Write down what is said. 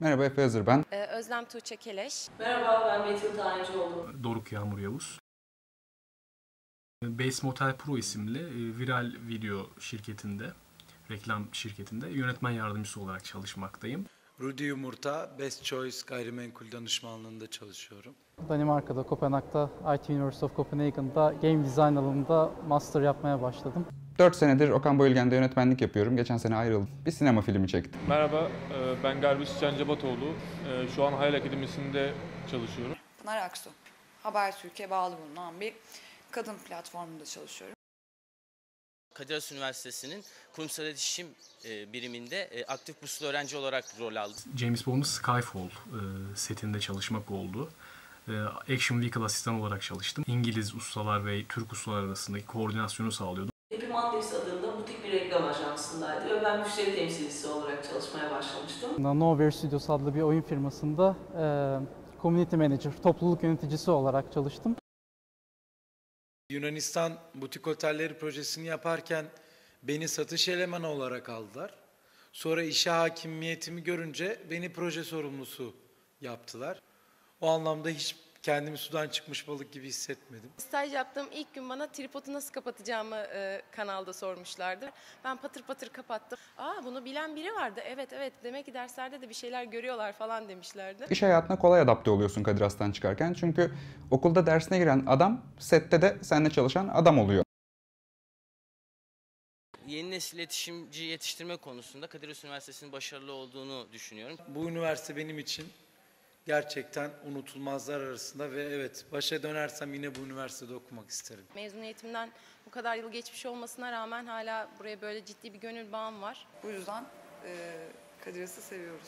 Merhaba Efe Hazır ben. Ee, Özlem Tuğçe Keleş. Merhaba ben Betül Tayıncıoğlu. Doruk Yağmur Yavuz. Base Motel Pro isimli e, viral video şirketinde, reklam şirketinde yönetmen yardımcısı olarak çalışmaktayım. Rudy Yumurta, Best Choice gayrimenkul danışmanlığında çalışıyorum. Danimarka'da, Kopenhag'da, IT University of Copenhagen'da Game Design alanında master yapmaya başladım. 4 senedir Okan Bayülgen'de yönetmenlik yapıyorum. Geçen sene ayrıldım. Bir sinema filmi çektim. Merhaba, e, ben Garbis Cancabatoğlu. E, Şu an Hayal Akademisi'nde çalışıyorum. Pınar Aksu. Habertürk'e bağlı bulunan bir kadın platformunda çalışıyorum. Kadir Has Üniversitesi'nin kurumsal iletişim e, biriminde aktif burslu öğrenci olarak rol aldım. James Bond'un Skyfall setinde çalışmak oldu. Action Vehicle asistan olarak çalıştım. İngiliz ustalar ve Türk ustalar arasındaki koordinasyonu sağlıyordum. Mondays adında butik bir reklam ajansındaydı ve ben müşteri temsilcisi olarak çalışmaya başlamıştım. Nowhere Studios adlı bir oyun firmasında e, Community Manager, topluluk yöneticisi olarak çalıştım. Yunanistan butik otelleri projesini yaparken beni satış elemanı olarak aldılar. Sonra işe hakimiyetimi görünce beni proje sorumlusu yaptılar. O anlamda hiç kendimi sudan çıkmış balık gibi hissetmedim. Staj yaptığım ilk gün bana tripodu nasıl kapatacağımı e, kanalda sormuşlardı. Ben patır patır kapattım. Aa bunu bilen biri vardı. Evet evet demek ki derslerde de bir şeyler görüyorlar falan demişlerdi. İş hayatına kolay adapte oluyorsun Kadir Has'tan çıkarken. Çünkü okulda dersine giren adam sette de seninle çalışan adam oluyor. Yeni nesil iletişimci yetiştirme konusunda Kadir Üniversitesi'nin başarılı olduğunu düşünüyorum. Bu üniversite benim için gerçekten unutulmazlar arasında ve evet başa dönersem yine bu üniversitede okumak isterim. Mezuniyetimden bu kadar yıl geçmiş olmasına rağmen hala buraya böyle ciddi bir gönül bağım var. Bu yüzden e, Kadir Has'ı seviyoruz.